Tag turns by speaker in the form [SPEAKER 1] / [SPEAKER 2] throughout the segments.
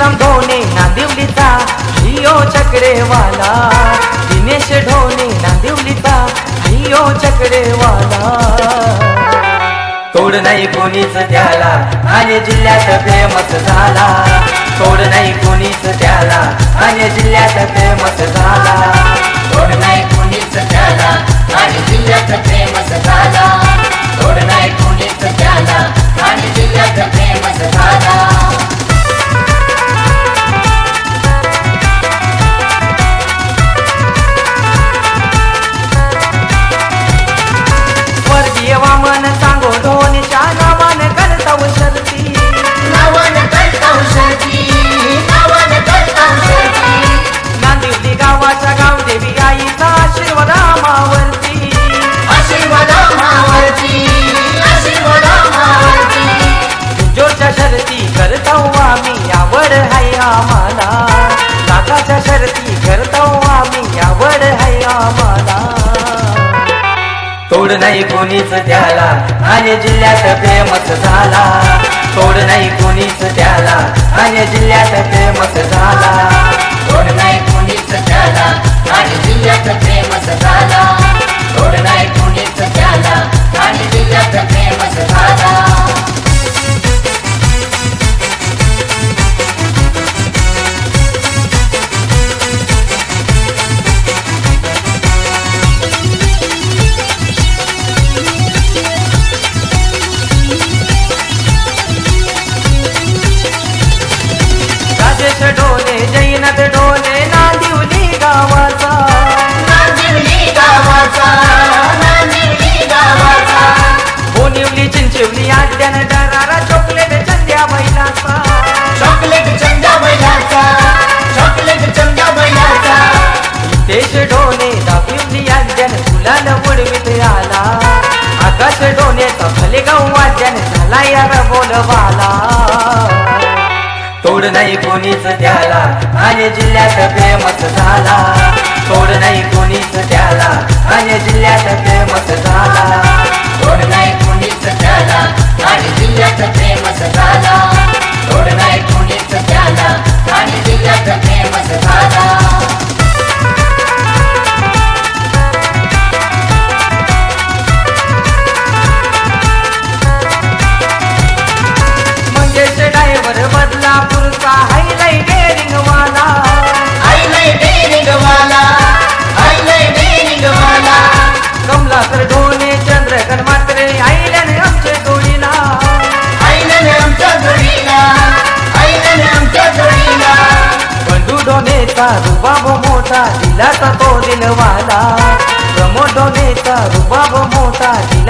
[SPEAKER 1] तुळशीराम ढोणे नांदिवलीचा जिओ चकरेवाला. दिनेश ढोणे नांदिवलीचा जिओ चकरेवाला. तोड नाही कोणीच त्याला आणि जिल्ह्यात फेमस झाला. तोड नाही कोणीच त्याला आणि जिल्ह्यात फेमस झाला.
[SPEAKER 2] तोड नाही कोणीच त्याला आणि जिल्ह्यात फेमस झाला. तोड नाही कोणीच त्याला. आणि जिल्ह्यात फेमस झाला.
[SPEAKER 1] तोड नाही कोणीच त्याला. आणि जिल्ह्यात फेमस झाला. तोड नाही कोणीच त्याला. आणि जिल्ह्यात फेमस झाला.
[SPEAKER 2] तोड नाही कोणीच त्याला. आणि जिल्ह्यात फेमस झाला
[SPEAKER 1] यार बोलवाला. तोड नाही कोणीच त्याला. आणि जिल्ह्यात प्रेमच झाला.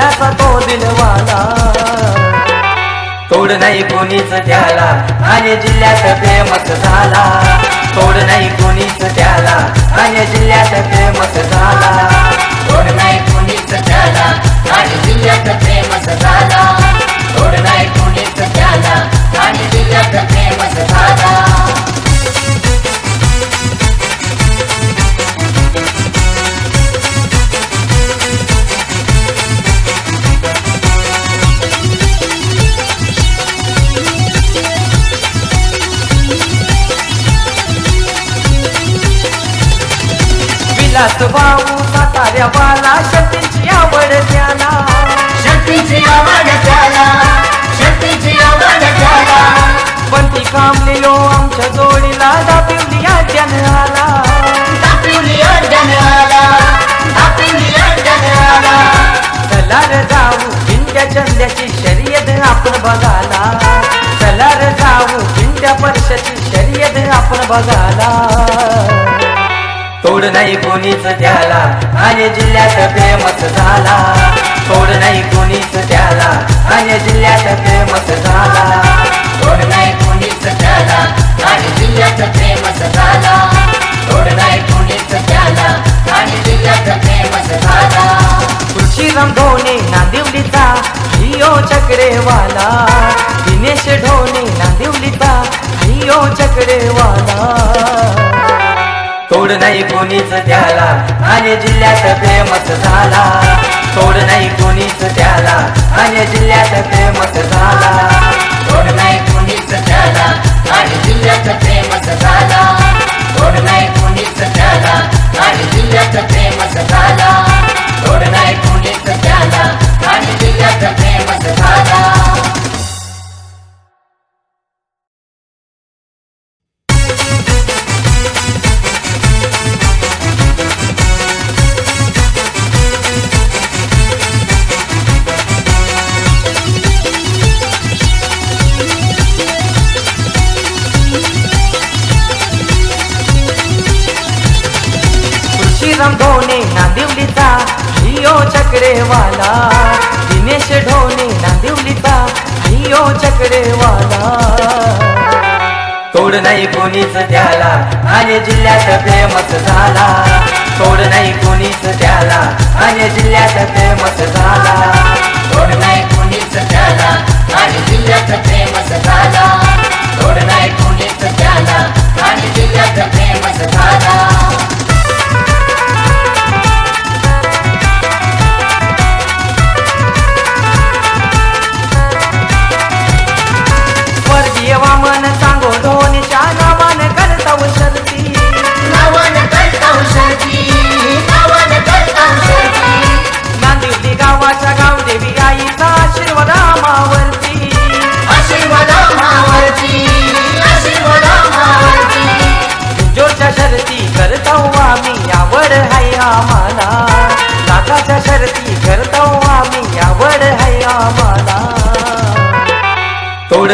[SPEAKER 1] त्याचा तो दिलवाला तोड नाही कोणीच त्याला. आणि जिल्ह्यात फेमस झाला. तोड नाही कोणीच त्याला. आणि जिल्ह्यात फेमस झाला.
[SPEAKER 2] तोड नाही कोणीच त्याला. आणि जिल्ह्यात फेमस झाला. तोड नाही कोणीच त्याला. आणि जिल्ह्यात फेमस
[SPEAKER 1] विलास भाऊ साताऱ्या बाला शक्तीची आवड त्याला.
[SPEAKER 2] शक्तीची आवड त्याला शक्तीची आवड त्याला.
[SPEAKER 1] पण ती कामलेलो आमच्या जोडीला दाबिवली आद्यान आला.
[SPEAKER 2] दापिवली अड्डन आला दापिवली अड्डन आला.
[SPEAKER 1] चला रे जाऊ पिंट्या चंद्याची शर्यत आपण बघाला. चला रे जाऊ पिंट्या परशाची शर्यत आपण बघाला. तोड नाही कोणीच त्याला. आणि जिल्ह्यात फेमस झाला. तोड नाही कोणीच त्याला. आणि जिल्ह्यात फेमस झाला.
[SPEAKER 2] तोड नाही कोणीच त्याला. आणि जिल्ह्यात फेमस झाला. तोड नाही कोणीच त्याला. आणि जिल्ह्यात फेमस झाला.
[SPEAKER 1] तुळशीराम ना नांदिवलीचा हियो चक्रेवाला. दिनेश ढोणे नांदिवलीचा हियो चक्रेवाला. तोड नाही कोणीच त्याला. आणि जिल्ह्यात प्रेमच झाला. तोड नाही कोणीच त्याला. आणि जिल्ह्यात प्रेमच झाला.
[SPEAKER 2] श्रीराम ढोणे नांदिवलीचा हियो
[SPEAKER 1] चक्रेवाला. दिनेश ढोने ढोणे नांदिवलीचा हियो चक्रेवाला. तोड नाही कोणीच त्याला आणि जिल्ह्यात फेमस झाला. तोड नाही कोणीच त्याला आणि जिल्ह्यात फेमस झाला.
[SPEAKER 2] तोड नाही कोणीच त्याला आणि जिल्ह्यात फेमस झाला. तोड नाही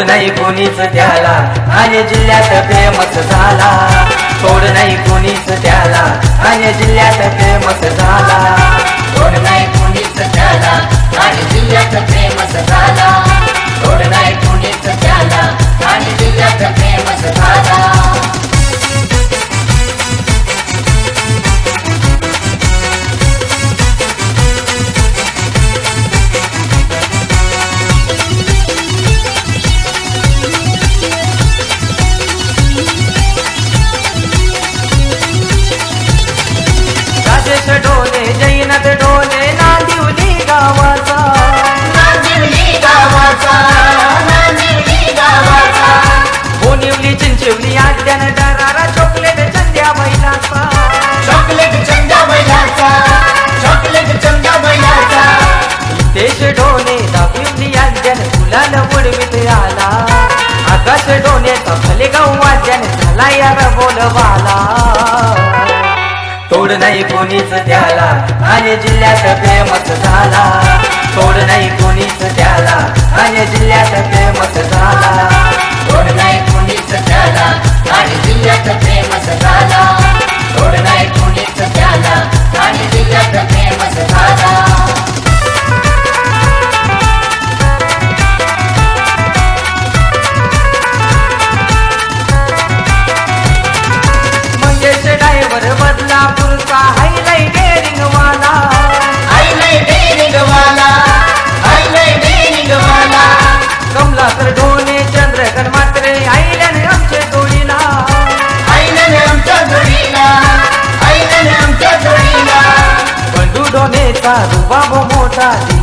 [SPEAKER 1] नाही कोणीच त्याला. आणि जिल्ह्यात फेमस झाला. तोड नाही कोणीच त्याला. आणि जिल्ह्यात फेमस झाला.
[SPEAKER 2] तोड नाही कोणीच त्याला. आणि जिल्ह्यात फेमस झाला. तोड नाही कोणीच त्याला. आणि जिल्ह्यात फेमस झाला.
[SPEAKER 1] राजेश डोले जैनथ डोले नांदिवली गावाचा. बोनिवली चिंचिवली आड्यान डरारा चॉकलेट चंद्या बैलाचा.
[SPEAKER 2] चॉकलेट चंदा बैलाचा चॉकलेट चंदा बैलाचा.
[SPEAKER 1] देश डोने दाबिवली आड्यान फुलाल उडवीत आला. आकाश डोनेचा फलेगाव वाद्यान झाला यार बोलवाला. नाही कोणीच त्याला. आणि जिल्ह्यात फेमस झाला. तोड नाही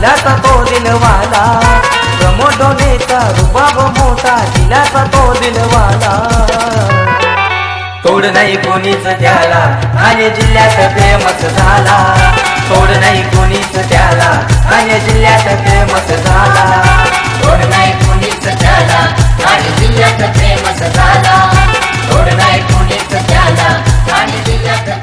[SPEAKER 1] दिलासा तो दिलवाला. प्रमोटोनेचा रुबाब मोठा दिलासा तो दिलवाला.
[SPEAKER 2] तोड नाही कोणीच त्याला आणि जिल्ह्यात फेमस झाला. तोड नाही कोणीच त्याला आणि जिल्ह्यात फेमस झाला.
[SPEAKER 1] तोड नाही कोणीच त्याला आणि जिल्ह्यात फेमस झाला. तोड नाही कोणीच त्याला आणि जिल्ह्यात